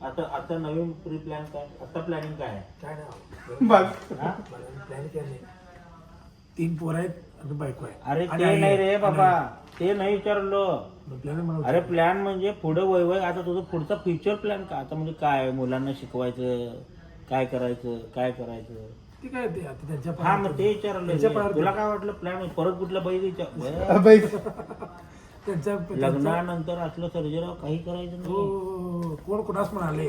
आता आता नवीन pre plan काय आता प्लॅनिंग काय आहे? काय नाही बस. हा? प्लॅन काय नाही. तीन पोर आहेत आणि बायको आहे. अरे आणि ते आई नाही आहे. रे बाबा. ते नाही विचारलं. अरे प्लॅन म्हणजे पुढे वय वय आता तुझं पुढचा फ्युचर प्लॅन का? आता म्हणजे काय मुलांना शिकवायचं काय करायचं काय करायचं? ते काय ते आता त्यांच्या हा मग ते विचारलं तुला काय वाटलं प्लॅन परत कुठलं बाई विचार बाई लग्नानंतर असलं सर्जराव काही करायचं नाही. हो, कोण कोणास म्हणाले?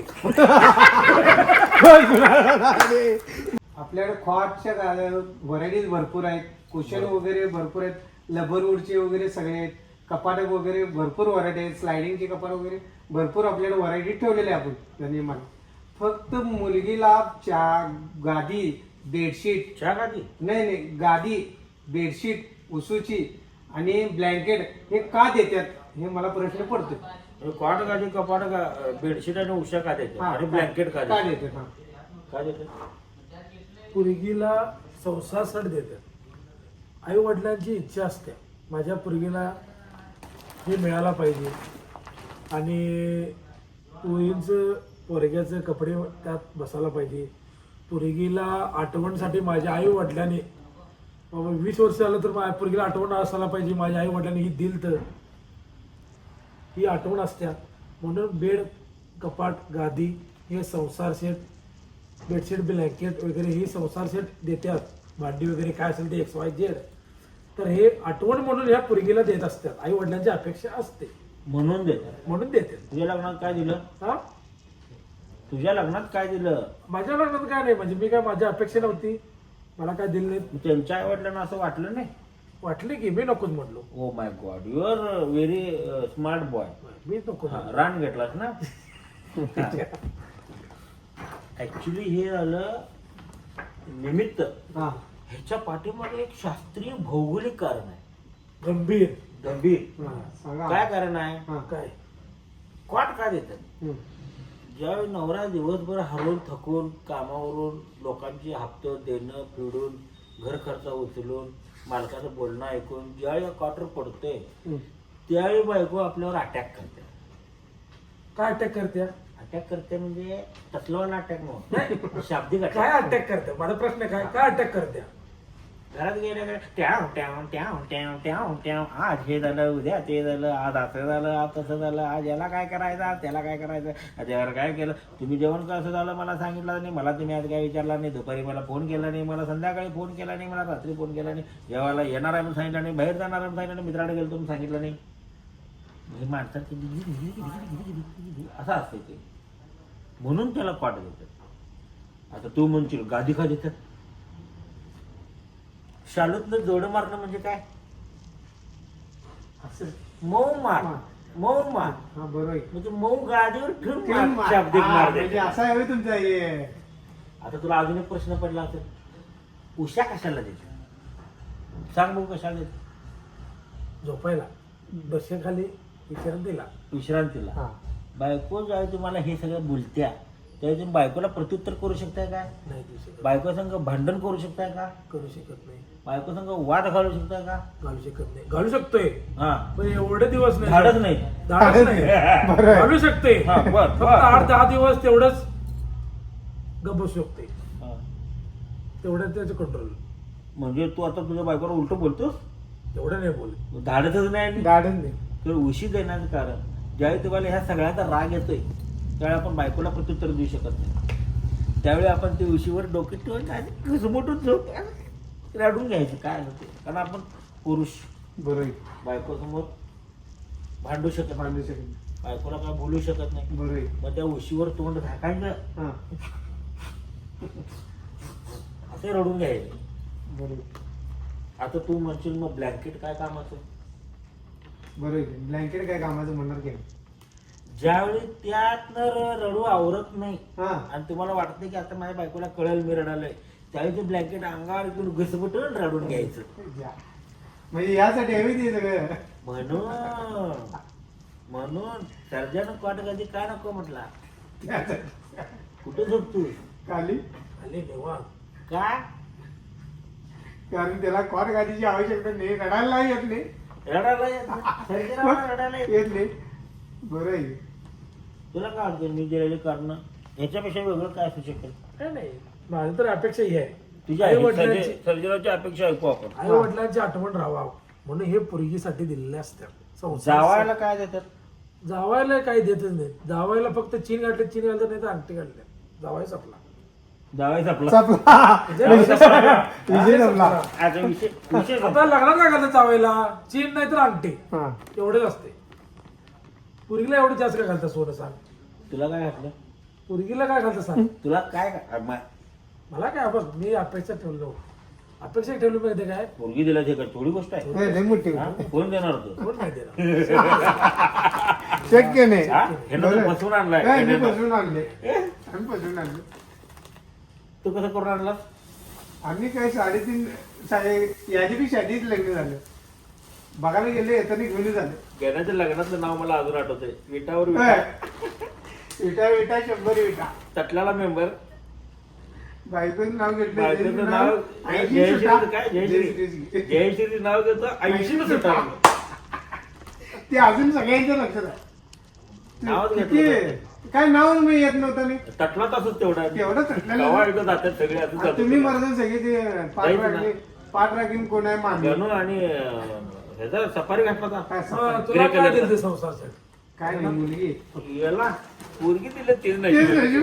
आपल्याकडे खॉटच्या व्हरायटीज भरपूर आहेत. कुशन वगैरे भरपूर आहेत. लबरवूडचे वगैरे सगळे आहेत. कपाट वगैरे भरपूर व्हरायटी आहेत. स्लायडिंगचे कपाट वगैरे भरपूर आपल्याकडे व्हरायटी ठेवलेले आहे आपण गणिमान फक्त मुलगीला चा गादी बेडशीट. चहा का ती नाही नाही गादी बेडशीट उसुची आणि ब्लँकेट हे का देतात हे मला प्रश्न पडतो कॉट गादी कपाट बेडशीट आणि उषा का देते आणि ब्लँकेट का का देते देतात हा. का देते पुरगीला संसार सट देतात आई वडिलांची इच्छा असते. माझ्या पुरगीला हे मिळायला पाहिजे. आणि पुरींचं पोरग्याचं कपडे त्यात बसायला पाहिजे. पुरगीला आठवणसाठी माझ्या आई वडिलांनी बाबा वीस वर्ष झालं तर माझ्या पुरगीला आठवण असायला पाहिजे. माझ्या आई वडिलांनी ही दिल तर ही आठवण असत्या. म्हणून बेड कपाट गादी हे संसार सेट बेडशीट ब्लँकेट वगैरे ही संसार सेट देतात भांडी वगैरे काय असेल ते एक्स वाय झेड तर हे आठवण म्हणून ह्या पुरगीला देत असतात आई वडिलांची अपेक्षा असते. म्हणून देते म्हणून देतात तुझ्या लग्नात काय दिलं? हा? तुझ्या लग्नात काय दिलं? माझ्या लग्नात काय नाही. म्हणजे मी काय माझी अपेक्षा नव्हती. मला काय दिलं नाही त्यांच्या आई वडिलांना असं वाटलं नाही. वाटले की मी नकोच म्हटलो. ओ my God you are very smart boy मी नको रान घेतलास ना? ऍक्च्युली हे झालं निमित्त. हा. ह्याच्या पाठीमागे एक शास्त्रीय भौगोलिक कारण आहे. गंभीर. गंभीर. हा, सांगा. काय कारण आहे? हा. काय क्वाट का देतात? हम्म. ज्यावेळी नवरा दिवसभर हरवून थकून कामावरून लोकांची हप्ते देणं फिडून घर खर्च उचलून मालकाचं बोलणं ऐकून ज्यावेळी क्वार्टर पडते. त्यावेळी बायको आपल्यावर अटॅक करते. काय अटॅक करत्या अटॅक करते म्हणजे तसलवाला अटॅक नव्हतं शाब्दिक काय अटॅक करत्या माझा प्रश्न काय? काय अटॅक करत्या घरात गेल्या का ट्याव ट्याव ट्याव ट्याव ट्याव ट्याव. आज हे झालं उद्या ते झालं आज असं झालं आज तसं झालं आज याला काय करायचं आज त्याला काय करायचं? आज यावर काय केलं? तुम्ही जेवण कसं झालं मला सांगितलं नाही मला तुम्ही आज काय विचारला नाही दुपारी मला फोन केला नाही मला संध्याकाळी फोन केला नाही मला रात्री फोन केला नाही. जेवायला येणार आहे म्हणून सांगितलं नाही बाहेर जाणार आहे म्हणून सांगितलं नाही मित्राकडे गेलो तुम्ही सांगितलं नाही. हे माणसाची असं असते ते. म्हणून त्याला पाठ देतात. आता तू म्हणशील गादी का देतात शालूतनं जोडं मारणं म्हणजे काय? असं मऊ मार मऊ मार. हा बरोबर आहे. म्हणजे मऊ गादीवर ठेवून मार, शाब्दिक हा, मार म्हणजे द्यायचा. असा आहे होय तुमचा हे. आता तुला अजून एक प्रश्न पडला असेल. उषा कशाला देते? सांग बघू कशाला देते? झोपायला. बसेखाली विचारून दिला. विश्रांतीला हा. बायको ज्यावेळी तुम्हाला हे सगळं बोलत्या त्यावेळी तुम्ही बायकोला प्रत्युत्तर करू शकताय का? नाही देऊ शकत. बायको संग भांडण करू शकताय का? करू शकत नाही. बायको संग वाद घालू शकताय का? घालू शकत नाही. घालू शकतोय. हा. पण एवढे दिवस नाही. धाडच नाही. धाडच नाही. बरं आहे. घालू शकते हा, बर, फक्त बर. आठ दहा दिवस तेवढंच गप बसू शकते हा. तेवढं त्याचं कंट्रोल म्हणजे तू आता तुझ्या बायकोला उलट बोलतोस? एवढं नाही बोल धाडतच नाही आणि गार्डन नाही. तर उशी देण्याचं कारण. ज्यावेळी तुम्हाला ह्या सगळ्याचा राग येतोय त्यावेळी आपण बायकोला प्रत्युत्तर देऊ शकत नाही त्यावेळी आपण ते उशीवर डोके ठेवून घुसमटून झोप रडून घ्यायचं काय होते कारण आपण पुरुष बरोबर आहे. बायको समोर भांडू शकत मांडू शकत नाही. बायकोला काय बोलू शकत नाही बरोबर. मग त्या उशीवर तोंड झाकायचं हा असे रडून घ्यायचे बरोबर. आता तू म्हणशील मग ब्लँकेट काय कामाचं बरोबर. ब्लँकेट काय कामाचं म्हणणार की? ज्यावेळी त्यातनं रडू आवरत नाही हा. आणि तुम्हाला वाटत नाही की आता माझ्या बायकोला कळेल मी रडालोय त्यावेळी ते ब्लँकेट अंगावर घेऊन घसबटून रडून घ्यायचं. म्हणजे यासाठी हवी ते सगळं. म्हणून म्हणून सर्जन कॉट कधी काय नको म्हटला? कुठे झोपतोस? खाली. आले देवा का? कारण त्याला कॉट गादीची आवश्यकता नाही रडायला नाही येत नाही. रडायला येत नाही. सर्जनाला रडायला येत नाही. येत नाही. बरं आहे. तुला काय अडचण? मी दिलेले कारण. ह्याच्यापेक्षा वेगळं काय असू शकेल? काय नाही. माझी तर अपेक्षा ही आहे. तुझ्या आई वडिलांची सर्जनाची अपेक्षा ऐकू आपण. आई वडिलांची आठवण राहावा. म्हणून हे पोरगीसाठी दिलेले असतात संसार- जावायला काय देतात? जावायला काही देतच नाही. जावायला फक्त चीन गाठले चीन घालतात नाही तर अंगठी घातले जावाय संपला. जावायचं आपला संपला. विजय संपला. आता विषय विषय आता लग्नात काय घालतात जावायला. चीन नाही तर अंगठी. हा. एवढेच असते. पुरगीला एवढं जास्त काय घालतात सोनं सांग? तुला काय घातलं पुरगीला काय घालतं सांग? तुला काय घा- मा- मला काय बघ मी अपेक्षा ठेवलो. अपेक्षा ठेवली माहिती काय? पोरगी दिला ते काय थोडी गोष्ट आहे. लय मोठी हा? कोण देणार होतं? कोण माहिती ना शक्य नाही. हा? आणलाय. मी. फसवून आणले. आम्ही फसवून आणले. तू कसं करून आणला आम्ही काय साडेतीन साडे याची बी शादीच लग्न झालं. बघायला गेले येताना घेऊन झालं. गॅनाच्या लग्नातलं नाव मला अजून आठवतंय. विटावर. विटा विटा विटा शंभर विटा तटल्याला मेंबर बायकोचं नाव घेतलं बायकोचं नाव ऐंशी जयश्री. काय? जयश्री. जयश्री. जयश्री नाव घेतो ऐंशी ते अजून सगळ्यांच्या लक्षात आहे. नावच घेतलं किती- काय नाव मी येत नव्हतं नाही तटला तसंच तेवढा. तेवढं तटलेलं गावा नाही. एकदा जातात सगळे असं आता जातात. तुम्ही मर्दन सगळे ते पाठ जायचं ना. राखली पाठ राखीन कोण आहे गणू आणि अं, ह्याचा सफारी घातला होता काय हा, सफारी? तुला ग्रे काय कलरचा. दिलं ते संसारसाठी काय नाही मुलगी याला पोरगी दिलं तेच तेच नाही राजू.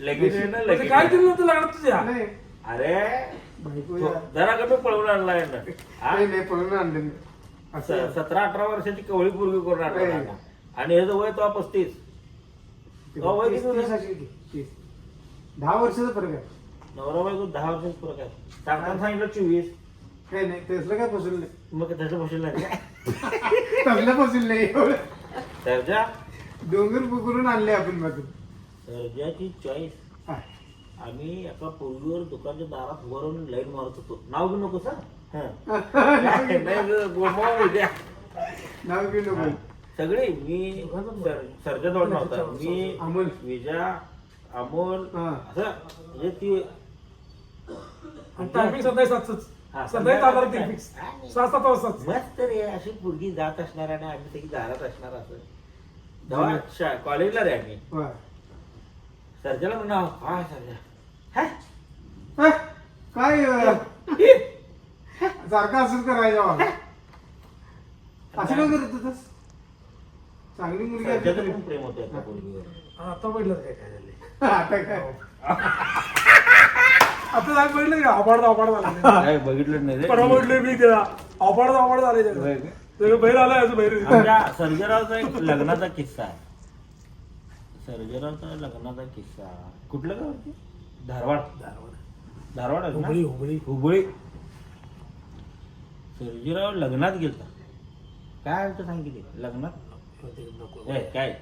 लगेच आहे ना म्हणजे लगेच काय दिलं होतं लग्नात तुझ्या नाही अरे बायको जरा कमी पळवून आणलाय ना हा? नाही नाही पळून आणलं मी. असं स- सतरा अठरा वर्षाची कवळी पोरगी करून आणला नाही. आणि ह्याचं वय तो पस्तीस तो वय तीस- किती तीस होतं? असेल की, तीस. दहा वर्षाचा फरक आहे नवरा बायको दहा वर्षाचा फरक आहे सांगताना सांगितलं चोवीस काही नाही तसलं काय पसरलं नाही. मग त्याचं बसेल नाही तसलं पसरलं नाही एवढं. सर्जा डोंगर पुकरून आणले आपण मधून सर्जाची चॉईस हा. आम्ही एका पोरगीवर दुकानच्या दारात उभं राहून लाईन मारत होतो. नाव घेऊ नको सर नाव घेऊ नको. सगळे मी सर- सर्जा जवळ नव्हता मी अमोल. विजा अमोल हा. असं म्हणजे ती आणि टायमिंग संध्याकाळी सातच. हा, संध्याकाळी चालणार ते संध्याकाळी फिक्स काय? सहा सात वाजताच मस्त रे अशी पोरगी जात असणार आणि आम्ही सगळी दारात असणार असं. जेव्हा शा- कॉलेजला रे आम्ही. वा. सर्जाला म्हणा काय सर्जा. हा? हा? काय अं, सारखं असंच करायचं बाबा असं काय करत होतास? चांगली मुलगी असली सर्जाचं तरी पण प्रेम होतं एका पोरगीवर. आता बघितलं काय काय झाले आता काय? आता काय बघितलं का अपाड अपाड झाला. काय बघितलं नाही रे. परवा म्हटलं मी त्याला. अपाड अपाड झाले होय का? त्याचं बाहेर आलाय असं बाहेर आमच्या सर्जरावचा एक लग्नाचा किस्सा आहे. सर्जरावचा लग्नाचा किस्सा. कुठलं गाव ते? धारवाड. धारवाड आहे हुबळी ना? हुबळी हुबळी. सर्जीराव लग्नात गेलता. काय होतं सांगितले? लग्नात? ए काय?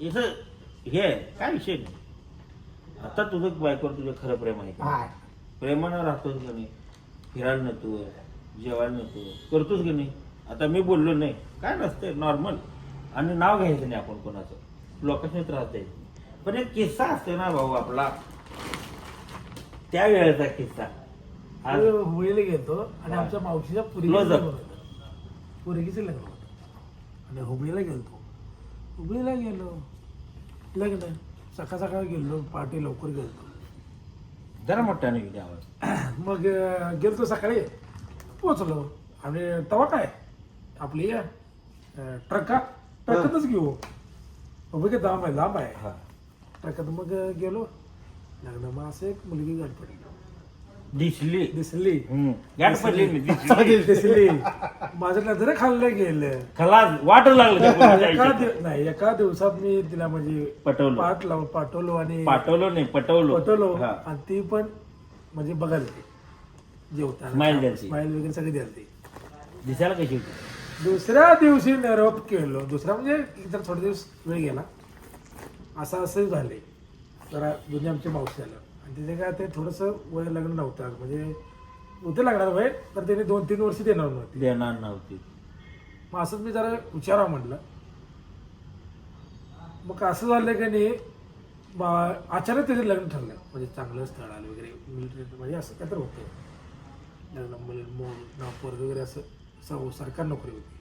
इथं हे आहे, काय विषय नाही. आता तुझं बायकोवर तुझं खरं प्रेम आहे का? हा. प्रेमानं राहतोस की नाही? फिरायला नेतो जेवायला नेतो करतोस की नाही? आता मी बोललो नाही. काय नसते नॉर्मल आणि नाव घ्यायचं नाही आपण कोणाचं. लोकांनी त्रास द्यायचा नाही. पण एक किस्सा असतो ना भाऊ आपला. त्या वेळेचा किस्सा. आज हुबळीला गेलतो आणि आमच्या मावशीच्या पुरीचं Close up. लग्न होतं. पुरगीचं लग्न होतं. आणि हुबळीला गेलतो. हुबळीला गेलो. लग्न. सकाळ सकाळ गेलो पहाटे लवकर गेलतो. जरा मोठ्याने द्या आवाज. मग अं, गेलतो सकाळी. पोचलो आणि तवा काय? आपली अं, ट्रका ट्रकातच घेऊ. बघ लांब आहे लांब आहे. हा. ट्रकात मग गेलो. लग्न मग असं एक मुलगी गाठ पडली दिसली. दिसली. हम्म. गाठ पडली मी दिसली. दिसली. माझं नजर खाल्लं गेलं. खलास वाट लागलं त्या पोरीच्या एका आयुष्यात. दिव- नाही एका दिवसात मी तिला म्हणजे पटवलं. पाठ लावून पाठवलो आणि पाठवलो नाही पटवलो. पटवलो. हा. आणि ती पण म्हणजे बघायला ती जेवताना. Smile द्यायची. स्माईल वगैरे सगळी द्यायला ती दिसायला कशी होती? दुसऱ्या दिवशी निरोप केलो. दुसऱ्या म्हणजे इतर थोडे दिवस वेळ गेला. असं असं झाले. जरा जुने आमचे मावशी झालं आणि तिथे काय ते थोडंसं वय लग्न नव्हतं म्हणजे होतं लागणार वय तर त्याने दोन तीन वर्ष देणार नव्हती. देणार नव्हती. मग असंच मी जरा विचारा म्हटलं. मग असं झालं की नाही बा- अचानक त्याचं लग्न ठरलं. म्हणजे चांगलं स्थळ आलं वगैरे मिलिटरी म्हणजे असं काहीतरी होतं. लग्न मुली पोरग वगैरे असं स- सरकार नोकरी होती.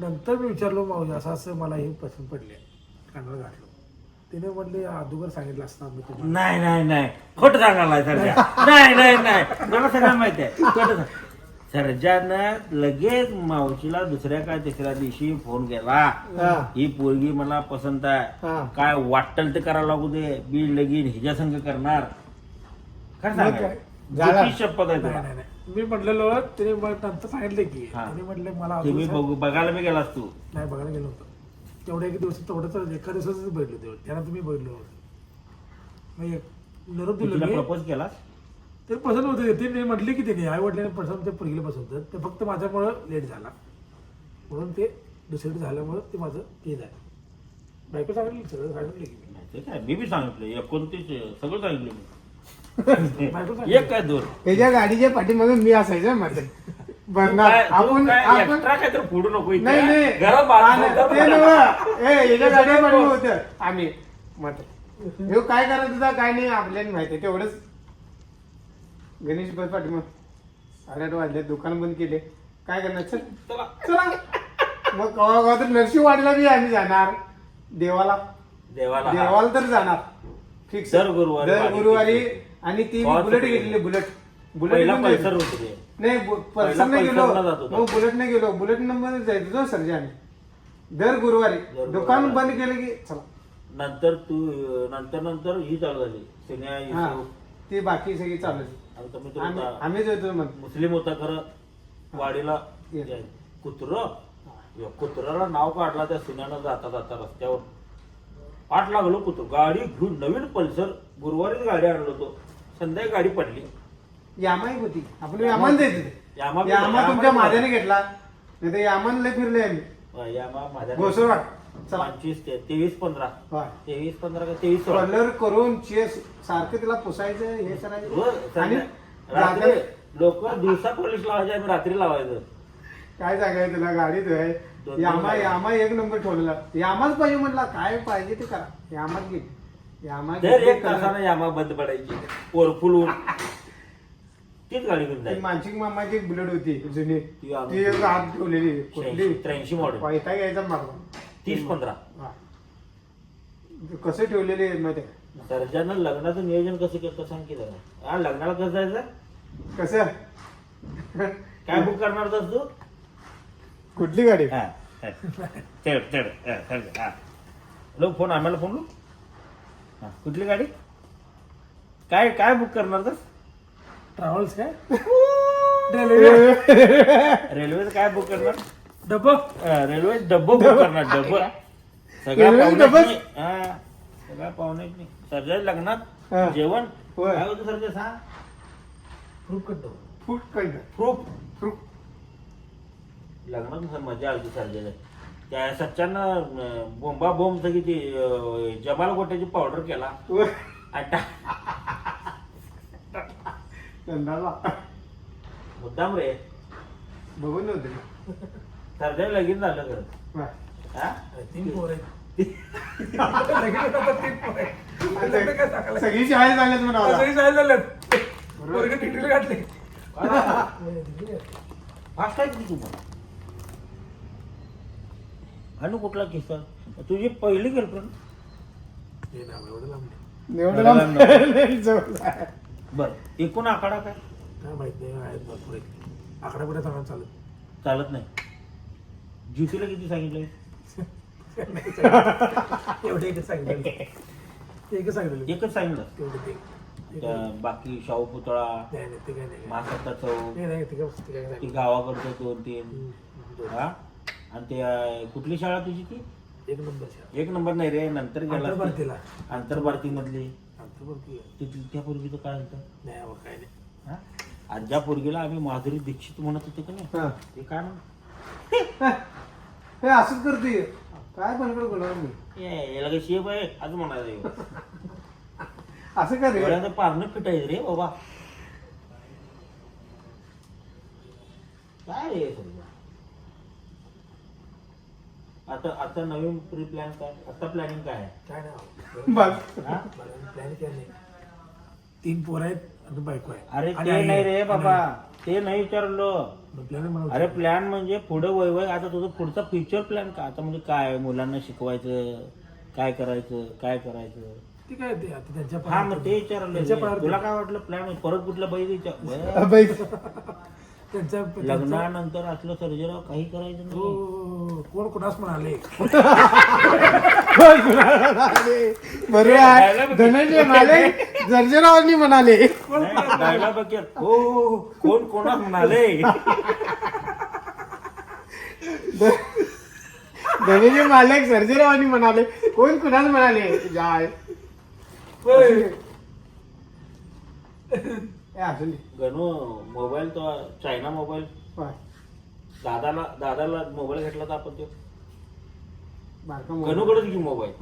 नंतर मी विचारलो मावशी असं असं मला हे पसंत पडले. कानाला घातलं. तिने म्हटले अगोदर सांगितलं असतं मी तुम्हाला. नाही नाही नाही. खोटं सांगायला सरजा नाही नाही नाही. मला सगळं माहिती आहे. खोटं सरजानं लगेच मावशीला दुसऱ्या काय तिसऱ्या दिवशी फोन केला हा. पोरगी मला पसंत आहे. हा. काय वाटल ते करायला लागू दे. बी लगीन हिच्या संग करणार. खरं मग सांगा काय? झाला. किती शपथ आहे नाही तुला नाही नाही. मी म्हटलेलो तिने मग नंतर सांगितलं की. हा. तिने म्हटले मला तुम्ही अगोदर बघू बघायला बी गेलास तू. नाही बघायला गेलो होतो. तेवढ्या एक दिवस तेवढंच एका दिवसाच बघितलं तेवढं त्यानंतर मी बघितलं होतं. मग एक निरोप तिला दिलो मी. प्रपोज केलास ते पसंत होते ते. म्हटले की त्यांनी आई वडिलांनी पसंत ते पहिलं पसंत. होतं. ते फक्त माझ्यामुळं लेट झाला. म्हणून ते दुसरीकडे झाल्यामुळं ते माझं हे झालं. बायको सांगितलं सगळं सांगितलं की मी. नाही ते काय? मी बी सांगितलं. एकोणतीस सगळं सांगितलं मी. बायको एक काय दोन? त्याच्या गाडीच्या पाठीमागे मी असायचं मध्ये तू बघणार काय- तू आपण काय आपण extra काय तर फोडू नको इथे. नाही नाही घरात बांधून ते नव्ह. ए याच्या गाडीच्या पाठीमागे होतं आम्ही मत हे काय करत होता काय नाही आपल्याला माहिती तेवढंच गणेश बस पाठीमाग साडेआठ वाजले दुकान बंद केले काय करणार चल चला. चला मग कवा कवा तर नरशिंहवाडीला बी आम्ही जाणार देवाला देवाला हा. देवाला तर जाणार फिक्स दर गुरुवारी दर वारी गुरुवारी. आणि ती बुलेट. घेतलेली बुलेट पहिला घेऊन पल्सर जायचं. होते ते. नाही बु- पल्सर नाही गेलो. पल्सरला जात होता. मग बुलेट नाही गेलो. बुलेट नंबर जायचो जो सर्जाने दर गुरुवारी. गुरुवारी. दुकान बंद केलं की चला. नंतर तू नंतर नंतर ही चालू झाली. सिन्या हा युसूफ. ती बाकी सगळी चालू आणि तो मित्र आम्ही होता. आम्हीच होतो मग मुस्लिम होता खरं. वाडीला. ये. कुत्र? कुत्र्याला नाव काढला त्या सिन्यानं जाता जाता रस्त्यावर. आठ लागलो कुत्र. गाडी घेऊन नवीन पल्सर गुरुवारीच गाडी आणलो होतो. संध्याकाळी गाडी पडली. यामाही होती. आपण यामान जायचं यामा यामा यामा तुमच्या बी- माझ्याने घेतला. नाही तर यामान लय फिरले आम्ही. हा, यामा माझ्या घोसरवाड चला. पंचवीस ते तेवीस पंधरा. होय. तेवीस पंधरा का तेवीस सोळा. कलर करून चेस सारखं तिला पुसायचं हे रोज करायचं आणि संध्या- रात्री जागा- लोक दिवसा पोलीस लावायचे आम्ही रात्री लावायचं. काय सांगायचं तुला? गाडीत दोन- आहे यामा गाड्या. यामा एक नंबर ठेवलेला. यामाच पाहिजे म्हटला काय पाहिजे ते करा. यामाच घे. यामा दर घेतली, एक तासानं यामा बंद पडायची. पोरफुल तीच गाडी घेऊन ती जायची मानसिक मामाची एक बुलेट होती जुनी. ती आणून ती एक हात ठेवलेली कुठली? त्र्याऐंशी मॉडेल पैसा घ्यायचा मागवा तीस पंधरा. हा. कसं ठेवलेले आहे माहिती आहे का? सर्जानं लग्नाचं नियोजन कसं केलं सांग की? जरा हा लग्नाला कसं जायचं? कसं? काय बुक करणार होतास तू? कुठली गाडी? हा, हा. हा, हा. लोक फोन आम्हाला फोन लो. हा, कुठली गाडी? काय काय बुक करणार तर ट्रॅव्हल्स काय? रेल्वे. रेल्वेचं काय बुक करणार? डब्बा. रेल्वे डब्बं बुक करणार डब्बं. सगळ्या डब्बंच? नाही. हा, सगळ्या पाहुण्यात नाही सर्जा लग्नात. जेवण. होय. काय होतं सर्जा सांग. फ्रूट कट्टो फूट कळलं प्रूफ फ्रूट लग्नात कसं मजा आली सर्जाला त्या सच्चानं बोंबा बोंब सगळी ती अं, जमाल गोट्याची पावडर केला. आणि टा- मुद्दाम रे बघून नव्हते सर्जा लगीन झालं खरं वा. हा? तीन पोर आहेत? सगळी शाळेत झाल्यात म्हणा सगळी शाळेत झाल्यात. पोरगी डिग्रीला घातली फास्ट आहे किती तू आणि कुठला किस्सा तुझी पहिली गर्लफ्रेंड एवढं लांब जवळ आहे. बर. एकूण आकडा काय? काय माहीत नाही आहेत भरपूर आहेत आकडा बिडा सांगा चालत? चालत नाही. ज्युतीला किती सांगितलं एवढे एकच सांगितलं. एकच सांगितलं. एकच सांगितलं. तेवढं ते. ते त्या बाकी शाहू पुतळा नाही नाही ते काय नाही महासत्ता चौक नाही नाही ते काय ते काय ती सांगितलं गावाकडचं दोन तीन. हम्म. हा? आणि ते अं, कुठली शाळा तुझी ती? एक नंबर शाळा. एक नंबर नाही रे नंतर गेला. आंतरभारतीला आंतरभारती मधली आंतरभारती आहे. ती त्या पूर्वीचं काय होतं नाही अहो, काय नाही. हा? आणि ज्या पोरगीला आम्ही माधुरी दीक्षित म्हणत होतो का नाही हा. ते काय म्हण हे असंच करते. काय बनकड बोलणार मी? याला काही शेप आहे? आज म्हणायचं असं का रे? डोळ्याचं पारणं फिटायचं रे बाबा. काय रे हे? सगळं? आता आता नवीन प्री प्लॅन काय आता प्लॅनिंग काय आहे? काय नाही अहो. बस. हा? प्लॅन काय नाही. तीन पोर आहेत आणि बायको आहे. अरे आणि ते आई नाही आहे. रे बाबा. ते नाही विचारलो. अरे प्लॅन म्हणजे पुढे वय वय आता तुझं पुढचा फ्युचर प्लॅन का? आता म्हणजे काय मुलांना शिकवायचं काय करायचं काय करायचं? ते काय ते आता त्यांच्या हा मग ते त्यांच्या विचारलं पायावर तुला काय वाटलं प्लॅन परत कुठलं बाई विचार? त्यांच्या लग्नानंतर असलं सर्जराव काही करायचं नाही. हो, कोण कोणास म्हणाले? बरोबर आहे. धनंजय माले जर्जरावांनी म्हणाले. बघ हो कोण कोणा म्हणाले? धनंजय मालक सर्जेरावांनी म्हणाले. कोण कुणाला म्हणाले? जाय. ए, दे. गणू मोबाईल तो चायना मोबाईल. होय. दादाला दादाला मोबाईल घेतला तर आपण तो बारका मोबाईल. गणूकडेच घेऊ मोबाईल.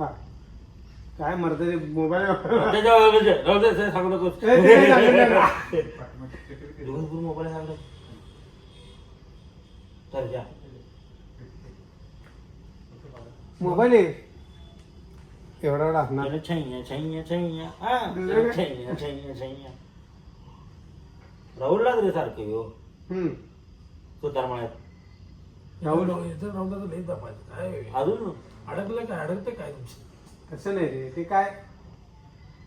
काय मरत मोबाईल. त्याच्या राहू दे, ते सांगू नकोस. ए, ते नाही सांगितलं ना. दिवसभर मोबाईल सांगतो तर जा. मोबाईल आहे. एवढा एवढा असणार. त्याला छैया छैया छैया हा? छैया छैया छैया राहुल रे सारखे हो हम्म. सुतार म्हणत राहुल याचं राहुल दादा लई दाबायचं काय अजून? अडकलं काय? अडकतं काय तुमचं? तसं नाही रे ते काय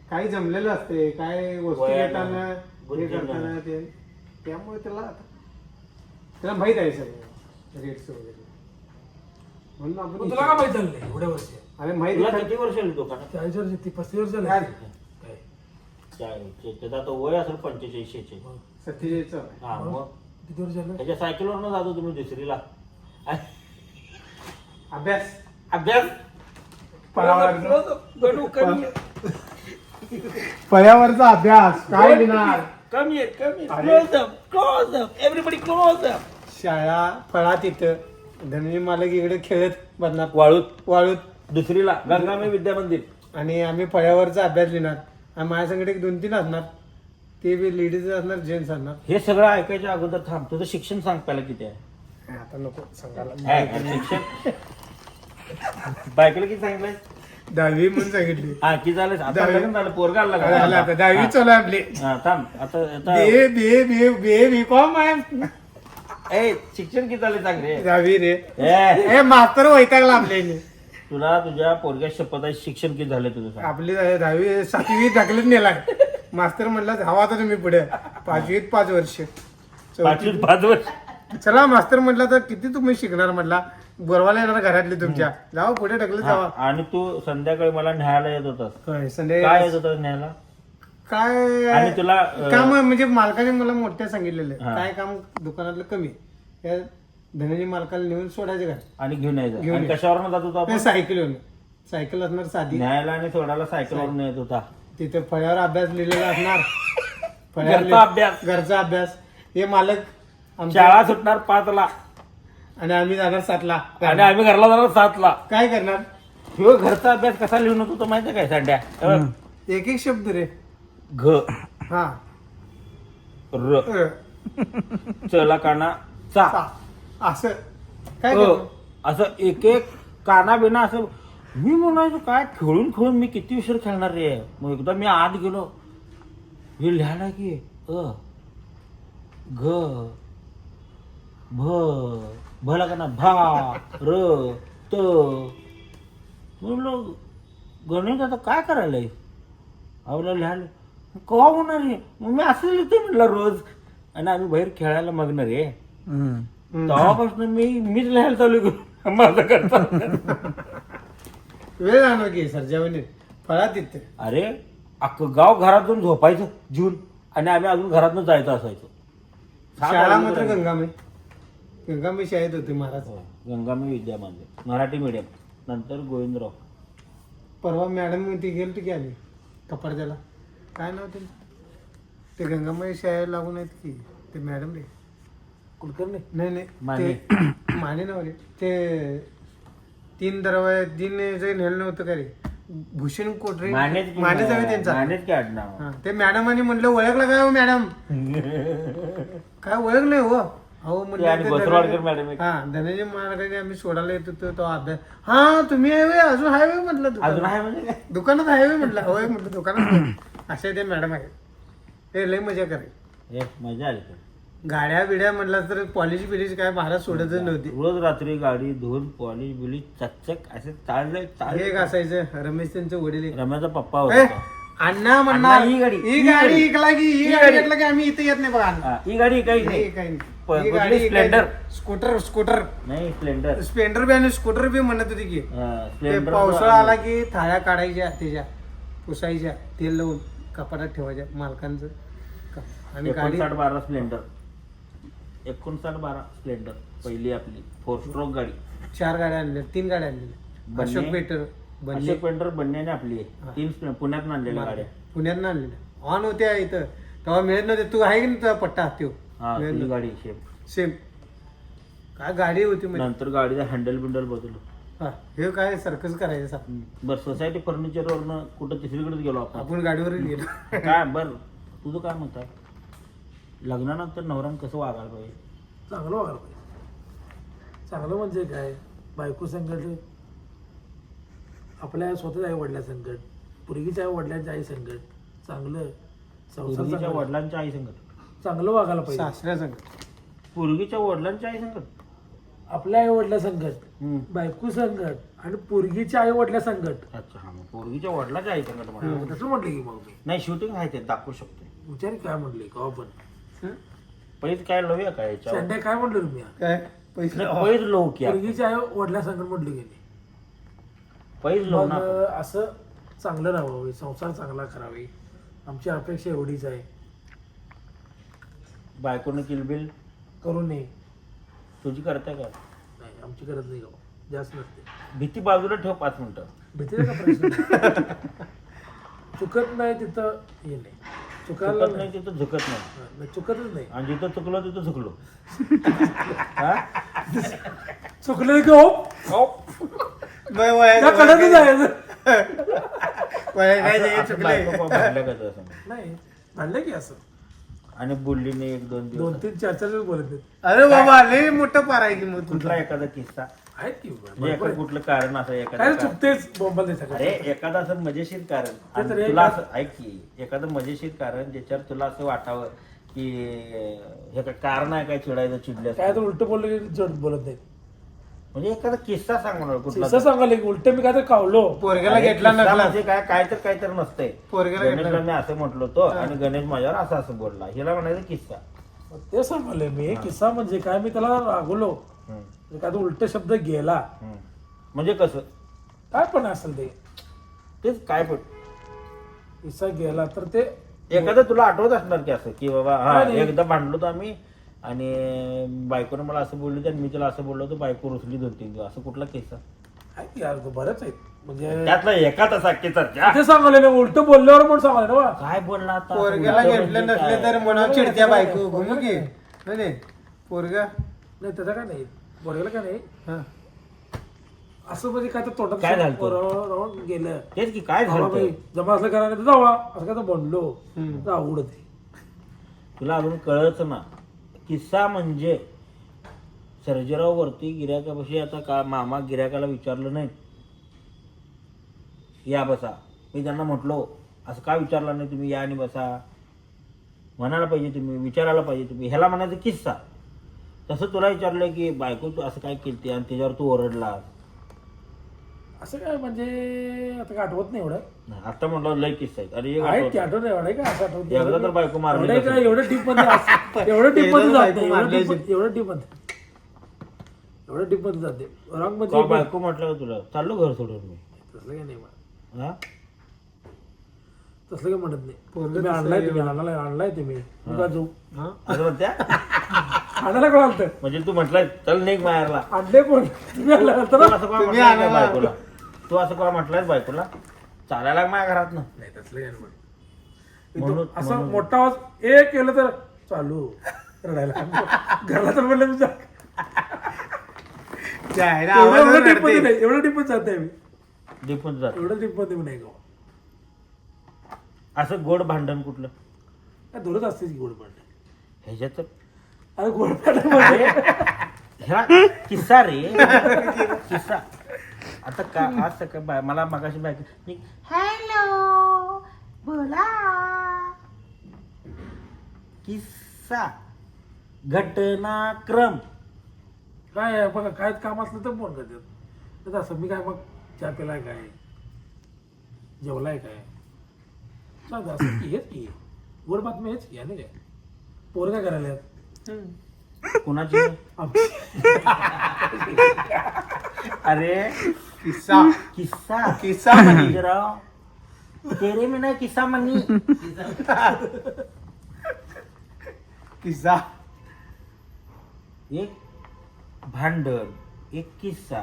काही जमलेलं असते काय वस्तू वयानं, घेताना हे. करताना ते त्यामुळे त्याला त्याला माहीत आहे सगळं रेट्स वगैरे. म्हणून मग आपण तुला का माहीत झालं नाही एवढ्या वर्षी? अरे माहिती तुला किती वर्ष आली दुकानात? चाळीस वर्ष ती पस्तीस वर्ष झाली. काय? काय? त्याचा तो वय असेल पंचेचाळीसशेचे मग? सत्तेचाळीसचं. हा मग? किती वर्ष झालं? त्याच्या सायकलवरनं जातो तुम्ही दुसरीला. अभ्यास अभ्यास. पर्यावरचा अभ्यास काय घेणार कम येत come. Close up close up everybody close up शाळा फळात इथं धनंजय मालक इकडे खेळत बदनात वाळूत. वाळूत. दुसरीला गंगामे विद्या मंदिर आणि आम्ही फळ्यावरचा अभ्यास लिहिणार आणि माझ्या संगत एक दोन तीन असणार. ते बी लेडीज असणार जेंट्स असणार. हे सगळं ऐकायच्या अगोदर थांब. तुझं शिक्षण सांग पहिला किती आहे? आता नको सांगायला. बायकोला किती सांगितलंय? दहावी म्हणून सांगितली. हा किती झालं? आता दहावी. लग्न झालं पोरगा आला झालं आता? दहावी चालू आहे आपली. हा, थांब. आता आता बे बे बे बे बी कॉम आहे. ए शिक्षण किती झाले चांगले दहावी रे. ए. हे मास्तर वैतागला आपल्या तुला तुझ्या पोरग्या शपथ आहे शिक्षण किती झालं तुझं सांग. आपली दहावी सातवी ढकलत नेलाय. मास्तर म्हणला हवा आता तुम्ही पुढे. पाचवीत पाच वर्ष. पाचवी पाच वर्ष. चला मास्तर म्हटलं तर किती तुम्ही शिकणार म्हटला? बोरवाला येणार घरातले तुमच्या. जावा पुढे ढकलत जावा. आणि तू संध्याकाळी मला न्यायला येत होतास. होय, काय संध्याकाळी येत होतास न्यायला? काय? आणि तुला अं, काम म्हणजे मालकाने मला मोठ्या सांगितलेलं आहे. हा. काय काम दुकानातलं कमी या धनंजय मालकाला नेऊन सोडायचे का? आणि घेऊन यायचं. घेऊन आणि ये. कशावर जात होता आपण? सायकल येऊन सायकल असणार साधी. न्यायला आणि सोडायला सायकलवरून येत होता. तिथे फळ्यावर अभ्यास लिहिलेला असणार. घरचा अभ्यास. घरचा अभ्यास. हे मालक शाळा सुटणार पाचला. आणि आम्ही जाणार सातला. आणि आम्ही घरला जाणार सातला. काय करणार? ह्यो घरचा अभ्यास कसा लिहून होतो माहितीये काय संड्या? एक एक शब्द रे. घ. हा. र. अ, चला काना चा. सा. असं. काय अ, करणार? असं एक एक काना बिना असं. मी म्हणायचो काय खेळून खेळून मी किती उशीर खेळणार रे? मग एकदा मी आत गेलो. हे लिहायला की अ. घ. भ भला का ना भा र त. म्हणलं गणित आता काय करायला आवला लिहायला. कवा होणार आहे मग मी असं लिहितो म्हटलं रोज. आणि आम्ही बाहेर खेळायला मग्न रे हम्म. तेव्हापासून मी मीच लिहायला चालू करू. माझं करता वेळ जाणार की सर जेवणी फळात तिथे. अरे अख्खं गाव घरातून झोपायचं जून आणि आम्ही अजून घरातून जायचं असायचो. शाळा मात्र. गंगामे गंगामे शाळेत होते महाराज. हो, गंगामी विद्या मंदिर मराठी मीडियम नंतर गोविंदराव. परवा मॅडम ती गेली की आली कपाडच्याला काय नाव ते ते गंगामाई शाळेला लागून आहेत की ते मॅडम रे. कुलकर्णी? नाही नाही. माने. ते माने नाव रे. ते तीन दरवाजे तीन जे नेलं नव्हतं का रे? भूषण कोटरे मानेच की- मानेच आहे त्यांचा. मानेच की आडनाव. हा, ते मॅडमाने म्हटलं ओळखलं काय हो मॅडम काय ओळख नाही हो? अहो ते म्हणलं आणि ते बसवाडकर धनंजय- मॅडम एक. हा धनंजय महाराजांनी आम्ही सोडायला येत होतो तो अभ्यास हा तुम्ही आहे व्हय? अजून व्हय म्हटलं अजून दुकानात. आहे म्हणजे काय दुकानात व्हय म्हटलं होय म्हटलं दुकानात. असे ते मॅडम आहे हे लय मजा हे मजा आली. गाड्या बिड्या म्हणलं तर पॉलिश बिलिश काय महाराज सोडतच नव्हती रोज रात्री गाडी धुवून पॉलिश बिलिश चकचक असे चालले हे चालले घासायचं रमेश त्यांचे वडील एक. रम्याचा पप्पा ए, होता अण्णा म्हणणार ही गाडी, ही ही गाडी गाडी. इकला की ही ही गाडी. इकला की आम्ही इथे येत नाही बघा हा, ही गाडी काही हे नाही काही नाही. ही कुठली गाडी स्प्लेंडर? Scooter scooter. नाही स्प्लेंडर. स्प्लेंडर बी आणि स्कूटर बी म्हणत होती की. हा, ते स्प्लेंडर पावसाळा आला. की थाळ्या काढायच्या त्याच्या पुसायच्या तेल लावून कपाटात ठेवायच्या मालकांचं. क- आणि गाडी एकोणसाठ बारा स्प्लेंडर. एकोणसाठ बारा स्प्लेंडर पहिली आपली. फोर स्ट्रोक गाडी. चार गाड्या आणल्या तीन गाड्या आणलेल्या बन्ने. अशोक पेटर बन्ने. अशोक पेंटर बनण्याने आपली. आहे हा. तीन स्प्ले- पुण्यात आणलेल्या गाड्या. पुण्यात आणलेल्या. ऑन होत्या इथं. तेव्हा मिळत नव्हते. तू आहे की नाही तुझा पट्टा? त्यो. हा ती. गाडी शेप सेम काय गाडी होती म्हणजे? नंतर गाडीचा हँडल बिंडल बदललो. हा, हे काय सर्कस करायचं सा- बर सोसायटी फर्निचर वरनं कुठं तिसरीकडे गेलो आपण. आपण गाडीवर गेलो. काय बर. तुझं काय म्हणत आहे? लग्नानंतर नवऱ्यानं कसं वागायला पाहिजे? चांगलं वागायला पाहिजे. चांगलं म्हणजे काय? बायको संकट आपल्या स्वतःच्या आई वडिला संकट पूर्वीच्या आई वडिलांच्या आई संकट चांगलं संसार पूर्वीच्या चांगला- वडिलांच्या आई संकट. चांगलं वागायला पाहिजे. सासऱ्या संग. पूर्वीच्या वडिलांच्या आई संकट आपल्या आई वडिला संकट. बायको संकट आणि पोरगीच्या आई वडिला संकट अच्छा हा मग वडिलांच्या आई संकट म्हणा तसं म्हटलं की मग मी. नाही शूटिंग आहे ते दाखवू शकतो. विचार काय म्हटले का आपण पहिली काय लवूया काय याच्यावर? संडे काय म्हटलं तुम्ही काय? पैसे पहिल लव. की पोरगीच्या आई वडिला संकट म्हटलं नाही. लव मग ना असं चांगलं राहावं संसार चांगला करावे. आमची अपेक्षा एवढीच आहे. बायकोनं किलबिल करू नये. तुझी करते का? नाही आमची गरज नाही गाव जास्त नसते. भीती बाजूला ठेव पाच मिनिटं. भीतीचा का प्रश्न? चुकत नाही तिथं हे नाही. चुकायला चुकत नाही. नाही तिथं झुकत नाही. हा, नाही, चुकतच नाही. आणि जिथं चुकलो तिथं चुकलो हा? चुकलं की हो त्या कडेच जायचं. वय काय असं- ते असं चुकलंय. बायको भांडल्या का तुझ्या समोर? नाही म्हणलं की असं. आणि बोलली नाही एक दोन दोन दिवस तीन चार चार दिवस बोलत. अरे बाबा लय मोठं पार आहे की मग कुठला तुझा एखादा किस्सा? आहेत की म्हणजे एखादं कुठलं कारण असं एखादं चुकतेच बोंबल अरे सगळं. एखादं असं मजेशीर कारण. आणि तर एक- तुला असं ऐक की एखादं मजेशीर कारण ज्याच्यावर तुला असं वाटावं की हे काय कारण आहे काय चिडायचं चिडल्या काय तर उलट बोललं की जड बोलत नाही म्हणजे एखादा किस्सा सांग म्हणा कुठला शिस्त सांगायला की उलट मी काय तर कावलो पोरग्याला अरे, घेतला किस्सा म्हणजे काय काय तर काय तर नसतंय. पोरग्याला गणेशला घेतला मी असं म्हटलं होतो आणि गणेश माझ्यावर असं असं बोलला. हिला म्हणायचं किस्सा. मग ते सांगाले मी किस्सा म्हणजे काय? मी त्याला रागवलो. हम्म, एखादा उलट शब्द गेला. हम्म. म्हणजे कसं? काय पण असेल ते. तेच काय पण. किस्सा गेला तर ते एखादं तुला आठवत असणार की असं की बाबा हा नाही. एकदा भांडलो होतो आम्ही आणि बायकोने मला असं बोलली होती आणि मी तिला असं बोललो होतो बायको रुसली दोन तीन दिवस असं कुठला किस्सा आहे की यार बरंच आहेत म्हणजे त्यातला एका तसा किस्सा ज्या- ते सांगाले ना उलट बोलल्यावर पण सांगाले ना बा. काय बोलला आता पोरग्याला उलटं घेतलं म्हणजे नसले काय? तर मनावर चिडत्या बायको घुमू की नाही नाही. पोरगा नाही त्याचं काय नाही बोलायला काय नाही हा. असं म्हणजे काय तर तोंडात काय झालं? राहून राहून गेलं तेच की काय झालं ते? जमा असलं करा नाही तर जावा असं काय तर म्हणलो हम्म. तर आवडत आहे. तुला अजून कळच ना किस्सा म्हणजे सर्जेराव वरती गिऱ्हाईकापाशी आता का मामा गिऱ्हाईकाला विचारलं नाही? या बसा. मी त्यांना म्हटलो असं का विचारलं नाही तुम्ही? या आणि बसा. म्हणायला पाहिजे तुम्ही विचारायला पाहिजे तुम्ही. ह्याला म्हणायचं किस्सा. तसं तुला विचारलं की बायको तू असं काय केलते आणि त्याच्यावर तू ओरडलास? असं काय म्हणजे आता काय आठवत नाही एवढं. नाही, आता म्हटलं लय किस्सा आहेत. अरे एक आहे ते आठवतं. आठवत एवढं काय असं आठवत एकदा तर बायको मारली एवढं काय. एवढं डीप मध्ये असं- एवढं डीपमध्ये जात बायको नाही मारली एवढं deep- एवढं डीपमध्ये एवढं डीपमध्ये जाते रंग का म्हणजे बायको म्हटलं का तुला? चाललो घर सोडून मी. तसलं काय नाही बा. हा? तसलं काय म्हणत नाही. पोरगं तुम्ही आणलाय तुम्ही आणलाय आणलाय तुम्ही. मी का जाऊ? असं म्हणत्या? आणायला कोण आलतं म्हणजे तू म्हटलं चल निघ माहेरला. आणले कोण तुम्ही आणल्यानंतर तू असं का तुम्ही आणायला- बायकोला? तू असं का म्हटलंय बायकोला? चालायला लाग माझ्या घरात ना नाही तसलं काय नाही म्हणत. म्हणून- असं म्हणून. मोठा आवाज ए केलं तर चालू. रडायला घरला तर म्हणलं मी जा. जायला एवढं एवढं मध्ये. नाही एवढं डीपमध्ये जाते मी. जात एवढं मध्ये नाही गाव असं गोड भांडण कुठलं? काय धुरत असतेच की गोड पाणी ह्याच्यात तर अरे गोड पाणी म्हणजे ह्या किस्सा रे. किस्सा. आता का आज सकाळ बाय मला मगाशी बायको मी हॅलो बोला. किस्सा घटनाक्रम. काय आहे? बघा काय काम असलं तर फोन करतात तर असं मी काय मग चहा पिलाय काय? जेवलाय काय? सांगा असं की हेच की. गोड बातमी हेच की आणि काय? पोरं काय करायला आहेत? कुणाची? आमची. अरे किस्सा किस्सा किस्सा म्हणी. राव तेरे में ना किस्सा मनी किस्सा एक भांडण एक किस्सा.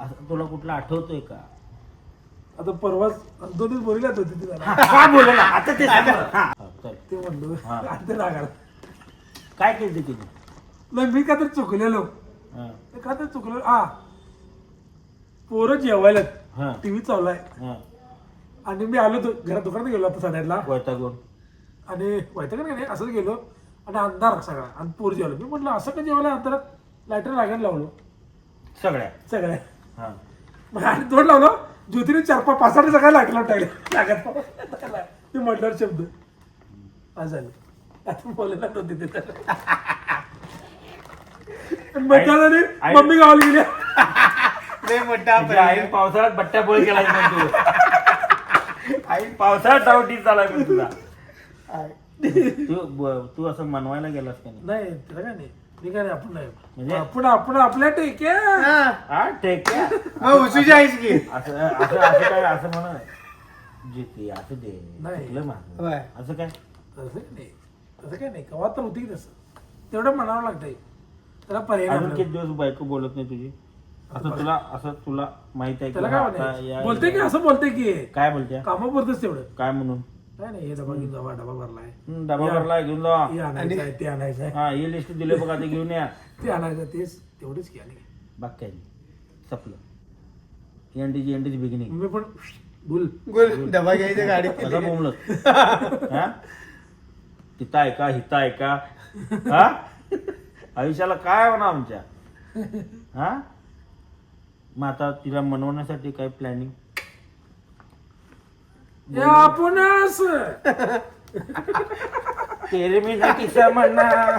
असं तुला कुठला आठवतोय का? आता परवाच दोन दिवस बोलल्यात होते ते जरा. काय बोलला? आता ते सांग. हा, चल. ते म्हणलो हा. आणि ते रागाला. काय केलं तिने? नाही मी का तर चुकलेलो. हा, ते का तर चुकलेलो. हा. पोरं जेवायला हा, टीव्ही चालू आहे हा. आणि मी आलो तो घरात दुकानात गेलो आता साडेआठला वैतागून. आणि का नाही? असंच गेलो. आणि अंधार सगळा. आणि पोर जेवलं मी म्हटलं असं का जेवायला अंधारात लायटर लागायला लावलो. सगळ्या. सगळ्या. हा. मग आणि दोन लावलो. ज्योतीने चार पाच पाच आठ सगळ्या लाइट लावून टाकले लागत ते म्हटल्यावर शब्द. आज झालं आता बोलायला नव्हते ते तर. आई- मम्मी गावाला गेली. लय मोठा पावसाळ्यात बट्ट्या पोळी केला तू. आई पावसाळ्यात डावटी चालाय पण तुझा. तू ब- तू असं मनवायला गेलास का नाही? नाही काय नाही. मी काय नाही आपण नाही. म्हणजे? आपण आपण आपल्या टेक्या हा. हा ठीक आहे मग उसूची आईच की. असं असं असं काय असं म्हणा जे ते असं दे नाही. चुकलं माझं. होय. असं काय? तसं काय नाही. तसं काय नाही. कवा तर होती की तसं. तेवढं म्हणावं लागतंय. त्याला पर्याय नाही अजून आपल्याला. किती दिवस बायको बोलत नाही तुझी? असं तुला असं तुला माहीत आहे की त्याला काय म्हणायचं? या- बोलते की असं बोलते की? काय बोलते कामापुरतच तेवढं. काय म्हणून? काय नाही हे डबा घेऊन जावा डबा भरलाय. डबा या. भरला घेऊन जा हे आणायचं आहे ते आणायचं आहे. हा ही लिस्ट दिले बघा ते घेऊन या. ते आणायचं तेच तेवढंच की आणि. बाकी. संपलं. एंडीची एंडीची बिगिनिंग मम्मी पण बोल. गोल डबा घ्यायचं गाडी हा? तिथं ऐका हिता ऐका हा? आयुष्याला काय म्हणा आमच्या? हा? मग आता तिला मनवण्यासाठी काय प्लॅनिंग आपणच तेरे मी ना म्हणणार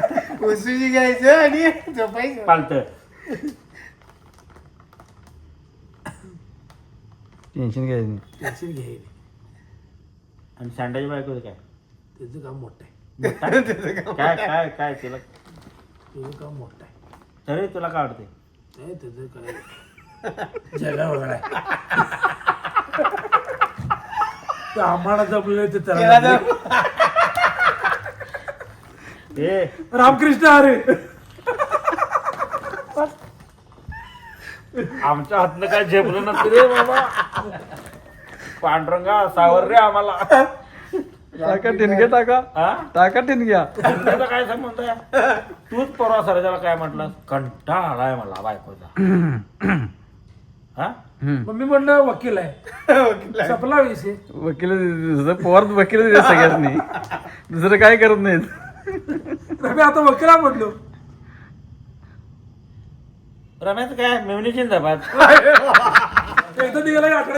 घ्यायचं आणि झोपायचं. पालत टेन्शन घ्यायचं नाही. टेन्शन घ्याय आणि सांडाची बायको काय? त्याचं काम मोठं आहे. मोठा? काय काय काय तिला? तुझं काम मोठं आहे. तरी तुला काय वाटते नाही त्याचं काय? जगा ते आम्हाला जमलं ते त्याला त्याला जम- ए रामकृष्ण अरे आमच्या हातनं काय झेपलं नसतं रे बाबा. पांडुरंगा सावर रे आम्हाला. टाका टिनग्या टाका. हा? टाका टिनग्या. काय संबंध आहे? तूच परवा सरजाला काय म्हटलं कंटाळा आलाय मला बायकोचा. हा? मग मी म्हणलं वकील आहे. सपला विषय. वकील दुसरं पवार वकील सगळ्यांनी. दुसरं काय करत नाहीत. मी आता वकिला म्हटलो. रमेश काय? मेवणी जिंदाबाद एकदा निघाला